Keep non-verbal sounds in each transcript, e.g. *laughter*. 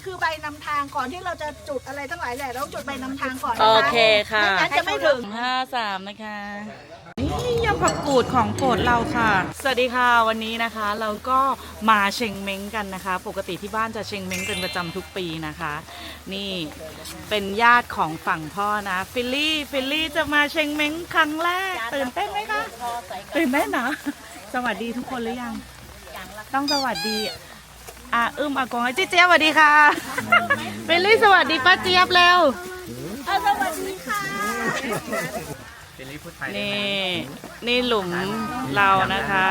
นี้คือใบนำทางก่อนที่เราจะจุดอะไรทั้งหลายแหละเราต้องจุดใบนำทางก่อนนะโอคะเคค่ะไม่งั้นจะไม่ถึง ห้าสามนะคะ นี่ยำผักกูดของโปรดเราค่ะ สวัสดีค่ะวันนี้นะคะเราก็มาเชงเม้งกันนะคะ ปกติที่บ้านจะเชงเม้งเป็นประจำทุกปีนะคะ นี่เป็นญาติของฝั่งพ่อนะ ฟิลลี่ฟิลลี่จะมาเชงเม้งครั้งแรก ตื่นเต้นไหมคะ ตื่นเต้นเนาะสวัสดีทุกคนหรือยัง ต้องสวัสดี อะอึ้มอากงไอ้เจ๊เจี๊ยบสวัสดีค่ะฟิลลี่สวัสดีป้าเจี๊ยบแล้วนี่นี่หลุมเรานะคะ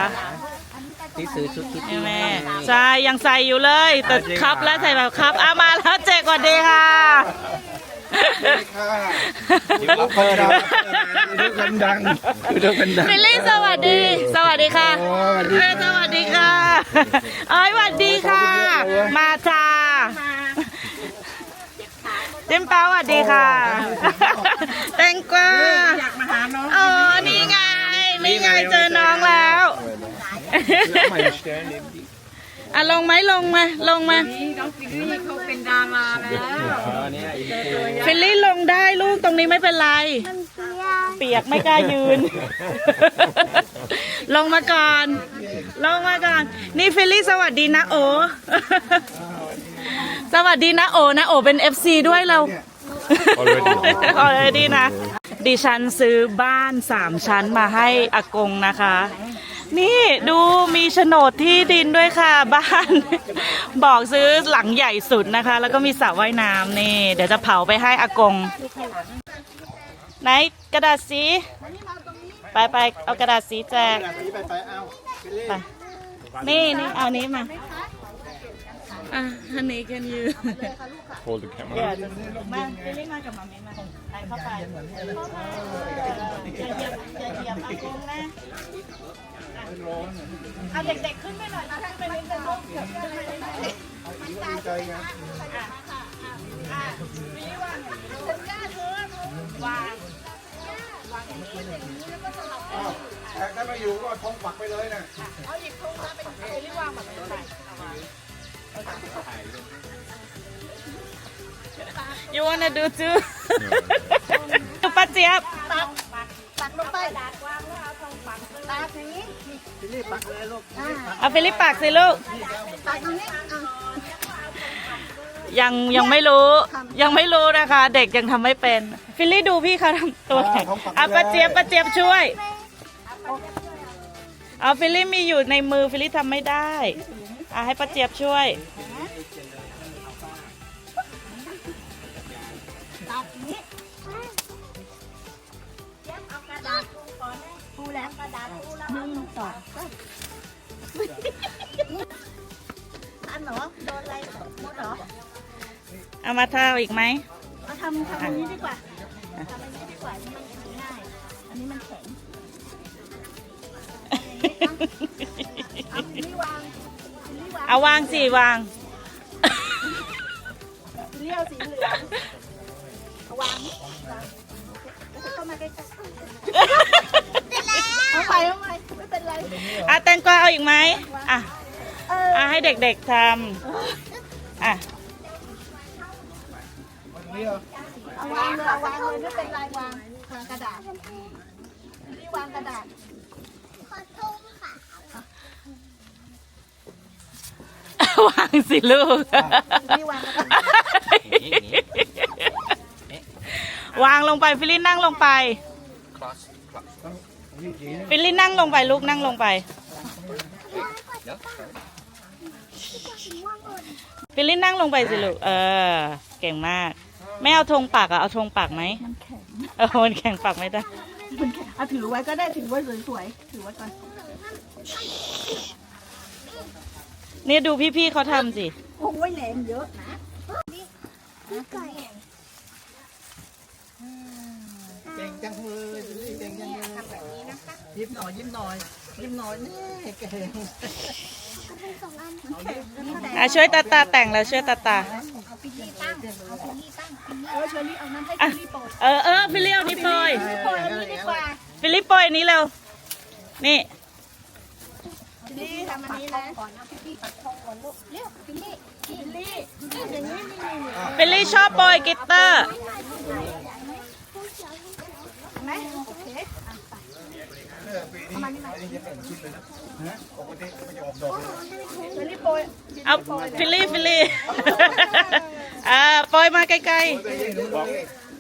ที่ซื้อชุดคิตนี่ตี้แม่ใช่ยังใส่อยู่เลยแต่ครับแล้วใส่แบบครับเอามาแล้วเจ๊กสวัสดีค่ะ ยูทูบเบอร์เรายูทูบคนดังยูทูบคนดังฟิลลี่สวัสดี สวัสดีค่ะโอ้สวัสดีเอ้ยสวัสดีค่ะเอ้ยสวัสดีค่ะ มาจ้าเจมเป้าสวัสดีค่ะ แตงกวาอยากมาหาน้องอ๋อนี่ไงนี่ไงเจอน้องแล้ว อะลงไหมลงมาลงมาฟิลลี่ลงได้ลูกตรงนี้ไม่เป็นไร เปียกไม่กล้ายืน ลงมาก่อน ลงมาก่อน นี่ฟิลลี่สวัสดีนะโอ สวัสดีนะโอนะโอเป็น FC ด้วยเรา already นะ ดิฉันซื้อบ้านสามชั้นมาให้อากงนะคะ นี่ดูมีโฉนดที่ดินด้วยค่ะบ้าน บอกซื้อหลังใหญ่สุดนะคะ แล้วก็มีสระว่ายน้ำนี่ เดี๋ยวจะเผาไปให้อากง ไหนกระดาษสีไปไปเอากระดาษสีแจกไปนี่นี่เอานี้มา อะฮันนี่ can you Hold the camera. เดี๋ยวจะมาไปเล่นมากับมามีมาไปเข้าไปเข้าไปอย่าเหยียบอย่าเหยียบอากงนะอะเอาเด็กๆขึ้นไปหน่อยนะขึ้นไปนิดนึงลูกเดี๋ยวเพื่อนมานิดนึงมันตายใช่ไหมคะอะอะวิลลี่วางฉันกล้าเธอวางวางอย่างนี้อย่างนี้แล้วก็สลับไปแต่ถ้าไม่อยู่ก็ทงปักไปเลยนะเอาหยิบธงมาเป็นเอาวิลลี่วางแบบนี้ไป you wanna do too ดูป้าเจี๊ยบตักตักลงไปดาดวางแล้วเอาธงปักตักอย่างนี้เอาฟิลิปปากสิลูกตักตรงนี้อะยังยังไม่รู้ ยังไม่รู้นะคะ เด็กยังทำไม่เป็น ฟิลลี่ดูพี่เขาทำตัวแข็งอะป้าเจี๊ยบป้าเจี๊ยบช่วย เอาฟิลลี่มีอยู่ในมือฟิลลี่ทำไม่ได้ อะให้ป้าเจี๊ยบช่วย ตักอย่างนี้ปูแล้วกระดาษปูแล้วหนึ่งสองสามอันเหรอโดนอะไรมดเหรอเอามาท่าอีกไหมเอาทำทำอันนี้ดีกว่าทำอันนี้ดีกว่าอันนี้มันทำง่ายอันนี้มันแข็งเอาอันนี้วางอันนี้วาง เอาวางสิวาง เลี้ยวสีเหลืองเอาวางนี่วางแล้วก็เข้ามาใกล้ๆเอาไปเอาไปไม่เป็นไร อะแตงกวาเอาอีกไหมอะเอออะให้เด็กๆทำอะเอาวางเลยเอาวางเลยไม่เป็นไรวางวางกระดาษนี่วางกระดาษ วางสิลูก นี่วางกระดาษวางลงไปฟิลลี่นั่งลงไปฟิลลี่นั่งลงไปลูกนั่งลงไปฟิลลี่นั่งลงไปสิลูก เออ เก่งมากไม่เอาธงปักอะเอาธงปักไหมมันแข็งเออมันแข็งปักไม่ได้ มันแข็งเอาถือไว้ก็ได้ถือไว้สวยๆถือไว้ก่อน เนี่ยดูพี่ๆเขาทำสิ โอ้ยแรงเยอะนะนี่ไก่เก่งจังเลยเก่งจังเลยยิ้มหน่อยยิ้มหน่อยยิ้มหน่อยนี่เก่งอะช่วยตาตาแต่งแล้วช่วยตาตาเออเชอรี่เอานั้นให้เชอะอรี่โปรยเออเออฟิลลี่เอานี่โปรยโปรยอันนี้ดีกว่าฟิลลี่โปรยอันนี้เร็วนี่ นี่ทำอันนี้นะก่อนนะพี่ปัดทองก่อนลูกเร็วพี่ลี่พี่ลี่อย่างนี้บิลลี่ชอบโปรยกีตาร์ ไหมโอเคประมาณนี้ไหมเดี๋ยวรีบโปรยเอาฟิลลี่ฟิลลี่ อ่าโปรยมาไกล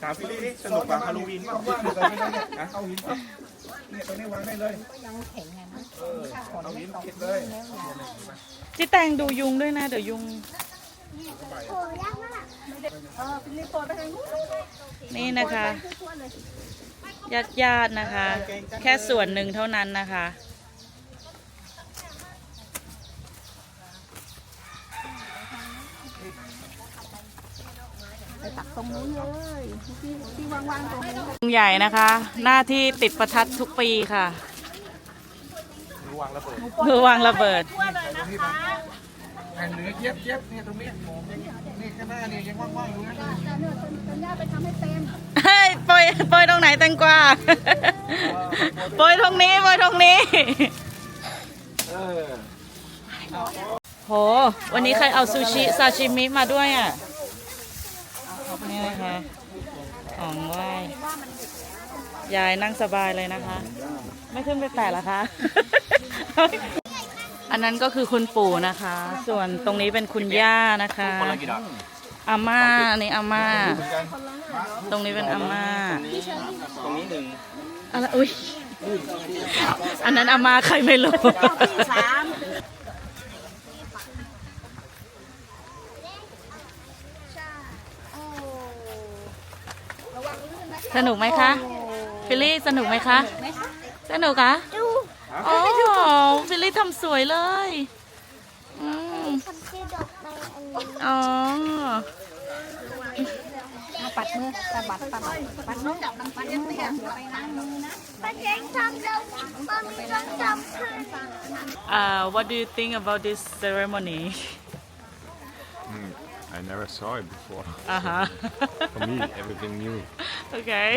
ถามพี่ลี่นี่สนุกกว่าฮาโลวีนป่ะฮะฮา นี่ตรงนี้วางได้เลยก็ยังแข็งไงเออเอาหินคิดเลยจิแตงดูยุงด้วยนะ เดี๋ยวยุงนี่นะคะญาติญาตินะคะ แค่ส่วนหนึ่งเท่านั้นนะคะ ไปตักตรงนู้นเลยที่ที่ว่างๆตรงนู้นลุงใหญ่นะคะ หน้าที่ติดประทัดทุกปีค่ะมือวางระเบิดแผ่นเหนือเย็บเย็บเนี่ยตรงนี้นี่ข้างหน้าเนี่ยยังว่างๆอยู่นะจะเนี่ยสัญญาไปทำให้เต็มเฮ้ยโปรยโปรยตรงไหนแตงกวาโปรยตรงนี้โปรยตรงนี้เออโห วันนี้ใครเอาซูชิซาชิมิมาด้วยอะ นี่นะคะของไหว้ยายนั่งสบายเลยนะคะ ไม่ขึ้นไปแตะเหรอคะ อันนั้นก็คือคุณปู่นะคะ ส่วนตรงนี้เป็นคุณย่านะคะอาม่าอันนี้อาม่า ตรงนี้เป็นอาม่า ตรงนี้หนึ่งอะไรอุ้ยอันนั้นอาม่าใครไม่รู้สามใช่โอ้ระวังลื่นนะ สนุกไหมคะฟิลลี่สนุกไหมคะ สนุกคะโอ้ฟิลลี่ทำสวยเลยอืมอ๋อมาปัดมือตะบัดตะบัดปัดมือจับน้ำปัดมืออย่าไปล้างมือนะป้าเจ๊งทำแล้วป้ามีต้องจำค่ะ Uh, what do you think about this ceremony? Mm, I never saw it before. Uh-huh. *laughs* For me, everything new. okay.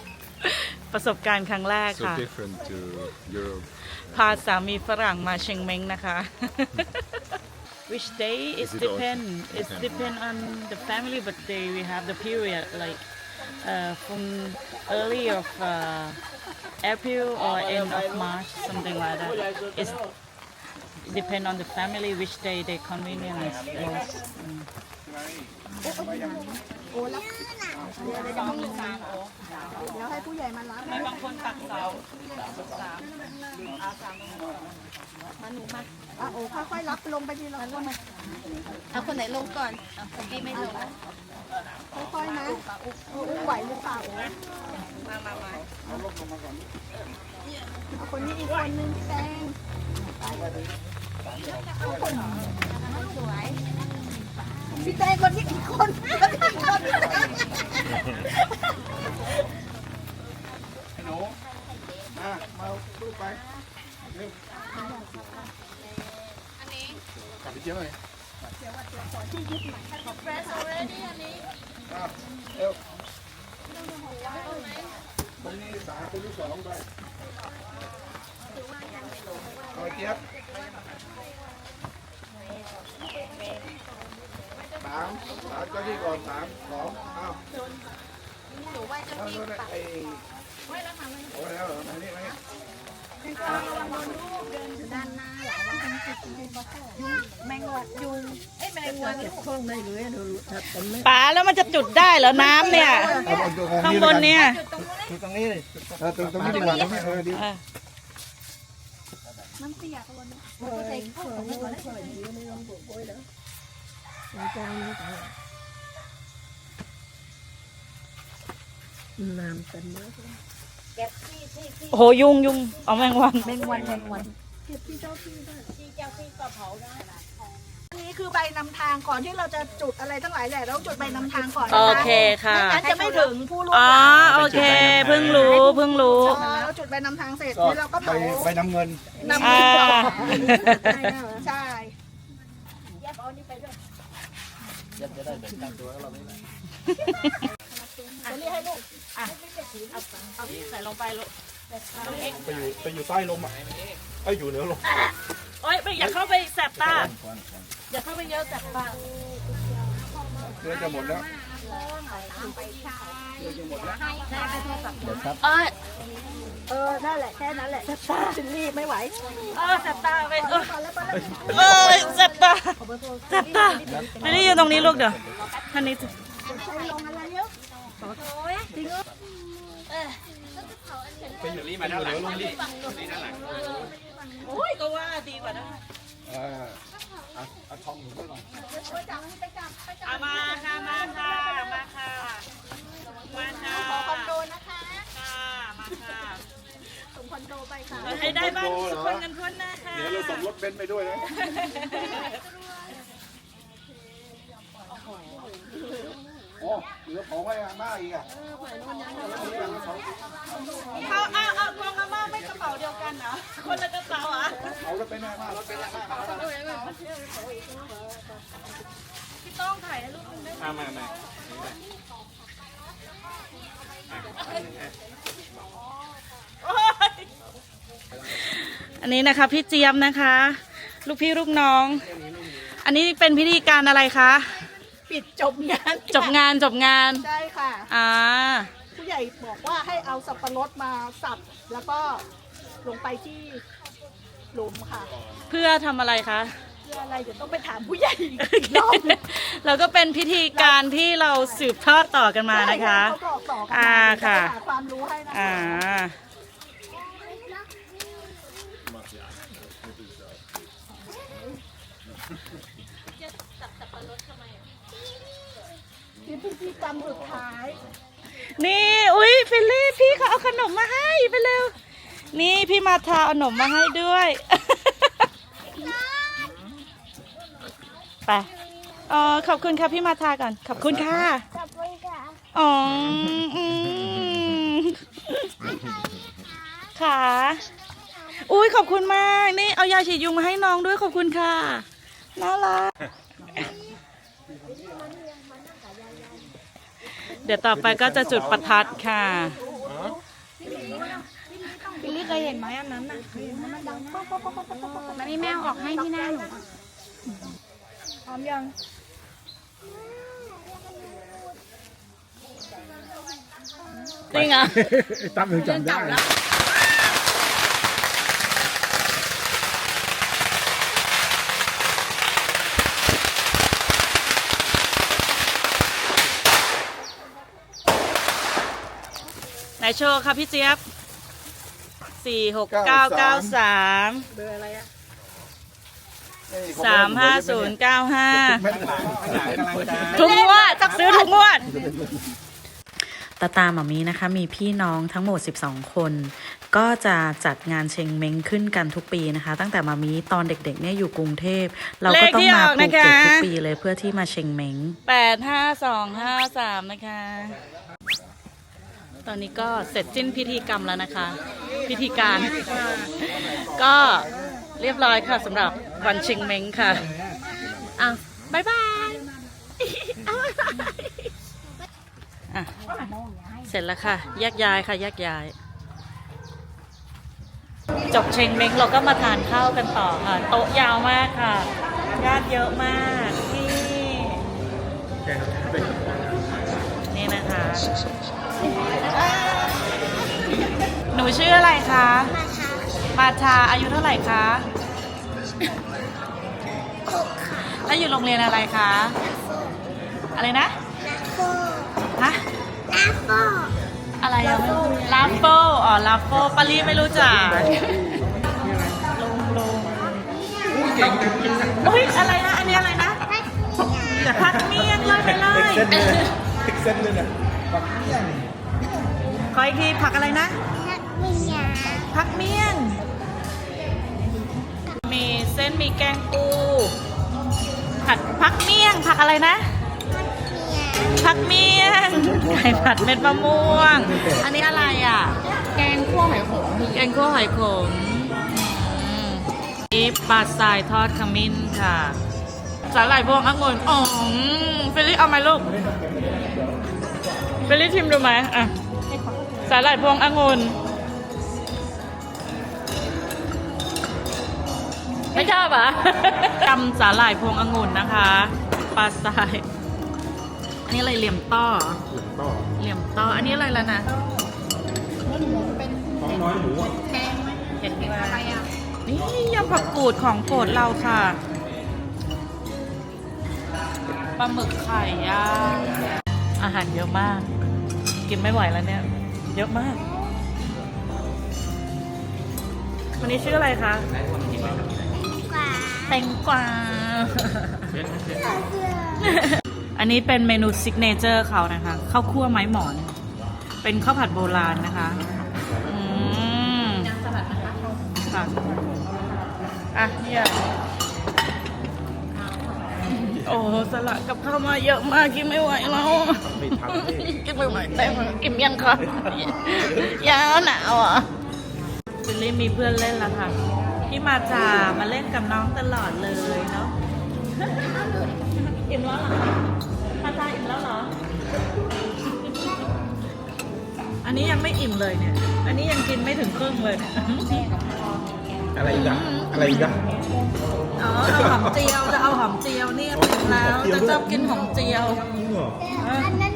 *laughs* ประสบการณ์ครั้งแรก So ค่ะ different to Europe. พาสามีฝรั่งมาเชียงเม้งนะคะ *laughs* Which day it Is it depend also- it Okay. depend on the family but they we have the period like uh, from early of uh, April or end of March something like that it's depend on the family which day they convenient most Mm. โอ้รับเดี๋ยวเดี๋ยวให้ผู้ใหญ่มารับบางคนตักเสาสามาสามมาหนูมาอะโอ้ค่อยๆรับลงไปทีละคนเอาคนไหนลงก่อนพี่ไม่ลงค่อยๆนะโอ้ไหวหรือเปล่าโอ้มามามาเอาคนนี้อีกคนนึงแตง พี่แตงคนนี้อีกคนคนนี้อีกคนพี่แตง ไอ้หนูมามาลูกไปเร็วกลับไปเที่ยวเลยเร็วคนนี้สามคนที่สองไปเอาเจี๊ยบ สามสามเจ้าที่ก่อนสามสองอ้าวแล้วนู่นน่ะไอ้โอ้แล้วเหรอมานี่มานี่ด้านหน้าหลายวันนี้คือยุงแมงวัดยุงเอ้ยแมลงวันเนี่ยป๋าแล้วมันจะจุดได้เหรอน้ำเนี่ย เอาตัวของข้างบนเนี่ย จุดตรงนี้เลยเออตรงตรงนี้ดีกว่าตรงนี้เออดี น้ำเสียตัวนึงมันเต็งเข้าของมันก่อนเลยโอ้โหยุงยุงเอาแมงวัน แมงวันแมงวัน เก็บที่เจ้าที่ได้ที่เจ้าที่ก็เผาได้อัน นี้คือใบนำทางก่อนที่เราจะจุดอะไรทั้งหลายแหละเราต้องจุดใบนำทางก่อนนะะโอเคค่ะ ไม่งั้นจะไม่ถึงผู้ร่วมอ๋อ งานโอเค เพิ่งรู้ เพิ่งรู้พอเราจุดใบนำทางเสร็จก็นี่เราก็ใบเผาใบน้ำเงิน นำมือต่ออ่าใช่ใส่ลงไปลูกไปอยู่ไปอยู่ใต้ลมอะไอ้ยอยู่เหนือลม โอ๊ยไม่อย่าเข้าไปแสบตา อย่าเข้าไปเยอะแสบตาโอเคเรือจะหมดแล้วเอ้ยเออ นั่นแหละ แค่นั้นแหละซิลลี่ไม่ไหว เออแสบตาไปเออเอ้ยแสบตาแสบตาไม่ได้ยืนตรงนี้ลูกเดี๋ยวท่านนี้สิ โอ้ย ก็ว่าดีกว่านะเออเอาเอาทองหนูไว้ก่อนเอามาค่ะมาค่ะมาค่ะมาค่ะขอคอนโดนะคะค่ะมาค่ะส่งคอนโดไปค่ะขอให้ได้บ้านทุกคนกันทั่วหน้าค่ะเดี๋ยวเราส่งรถเบนซ์ไปด้วยนะโอ้เห ลือของไว้ข้างหน้าอีกอะเอาเอาเอากองอาม่าไม่กระเป๋าเดียวกันเหรอคนละกระเป๋าอะเอารถเป็นหน้ามารถเป็นหน้ามาพี่ต้องถ่ายให้ลูกนึงได้ไหมมามามาโอ๊ยอันนี้นะคะพี่เจี๊ยบนะคะ ลูกพี่ลูกน้อง อันนี้เป็นพิธีการอะไรคะ ปิดจบงานจบงานจบงานใช่ค่ะ อ่า ผู้ใหญ่บอกว่าให้เอาสับปะรดมาสับแล้วก็ลงไปที่หลุมค่ะ เพื่อทำอะไรคะ เพื่ออะไรเดี๋ยวต้องไปถามผู้ใหญ่อีกรอบหนึ่งแล้วก็เป็นพิธีการที่เราสืบทอดต่อกันมานะคะ เขาบอกต่อกันอ่ามาค่ะเดี๋ยวจหาความรู้ให้นะคะ อ่าที่พิธีกรรมสุดท้าย นี่ อุ้ยฟิลลี่พี่เขาเอาขนมมาให้ไปเร็ว นี่พี่มาทาเอาขนมมาให้ด้วย ไปอ๋อขอบคุณค่ะพี่มาทาก่อน ขอบคุณค่ะขอบคุณค่ะอ๋ออืมค่ะอุ้ยขอบคุณมาก นี่เอายาฉีดยุงมาให้น้องด้วยขอบคุณค่ะน่ารัก เดี๋ยวต่อไปก็จะจุดประทัดค่ะ บิลลี่เคยเห็นไหมอันนั้นน่ะมันมีแมวออกให้ที่หน้าหนูพร้อมยังจริงเหรอ ตั้มถึงจำได้ ไหนโชว์ค่ะพี่เจี๊ยบสี่หกเก้าเก้าสามเบอร์อะไรอะสามห้าศูนย์เก้าห้าไม่เป็นไรกำลังจะทุกงวดซื้อทุกงวดตาตาหมามีนะคะมีพี่น้องทั้งหมด 12 คน ก็จะจัดงานเชงเม้งขึ้นกันทุกปีนะคะ ตั้งแต่มามีตอนเด็กๆเนี่ยอยู่กรุงเทพ เราก็ต้องมาภูเก็ตทุกปีเลยเพื่อที่มาเชงเม้งแปดห้าสองห้าสามนะคะ ตอนนี้ก็เสร็จสิ้นพิธีกรรมแล้วนะคะ พิธีการ ก็เรียบร้อยค่ะสำหรับวันเชงเม้งค่ะ อะบายบายอะเสร็จแล้วค่ะแยกย้ายค่ะแยกย้าย จบเชงเม้งเราก็มาทานข้าวกันต่อค่ะ โต๊ะยาวมากค่ะญาติเยอะมากนี่ นูชื่ออะไรคะมาชาอายุเท่าไหร่คะแล้วอยู่โรงเรียนอะไรคะอะไรนะฮะอะไรอะลาโฟอ๋อลาโฟปารีไม่รู้จักลุงลุงอุ้ยอะไรนะ อันนี้อะไรนะผักเมี่ยงเลยไปเลยเส้นเลยเส้นเลยเนี่ยปักเมี่ยงขออีกทีผักอะไรนะ ผักเมี่ยง มีเส้นมีแกงปู ผัดผักเมี่ยง ผักอะไรนะ ผักเมี่ยง ไก่ผัดเม็ดมะม่วง อันนี้อะไรอะ แกงคั่วหอยขมแกงคั่วหอยขมอืมนี่ปลาทรายทอดขมิ้นค่ะ สาหร่ายพวงองุ่นอ๋อเฟลลี่เอาไหมลูกเฟลลี่ชิมดูไหมอะสาหร่ายพวงองุ่น ไม่ชอบอะ ตำสาหร่ายพวงองุ่นนะคะ ปลาทราย อันนี้อะไรเหลี่ยมต้อเหรอต่อเหลี่ยมต้อ อันนี้อะไรแล้วนะท้องน้อยหมูอะเห็นไหมนี่ยำผักกูดของโปรดเราค่ะ ปลาหมึกไข่ย่างอาหารเยอะมาก กินไม่ไหวแล้วเนี่ย เยอะมาก วันนี้ชื่ออะไรคะ แตงกวา อันนี้เป็นเมนูซิกเนเจอร์เขานะคะข้าวคั่วไม้หมอน เป็นข้าวผัดโบราณนะคะอืมค่ะอะเนี่ยโอ้สลัดกับข้าวมาเยอะมากกินไม่ไหวแล้วไม่ทันเลยกินไม่ไหวแต่กินยังคะยาวหนาวอะจิลลี่มีเพื่อนเล่นแล้วค่ะ ที่มาจามาเล่นกับน้องตลอดเลยเนาะอิ่มแล้วเหรอมาจาอิ่มแล้วเหรอ อันนี้ยังไม่อิ่มเลยเนี่ย อันนี้ยังกินไม่ถึงครึ่งเลยเนี่ยอะไรอีกอะอะไรอีกอะอ๋อเอาหอมเจียวจะเอาหอมเจียวเนี่ยเป็นแล้วจะชอบกินหอมเจียว จริงเหรอ อันนั้นกับข้าวเยอะแน่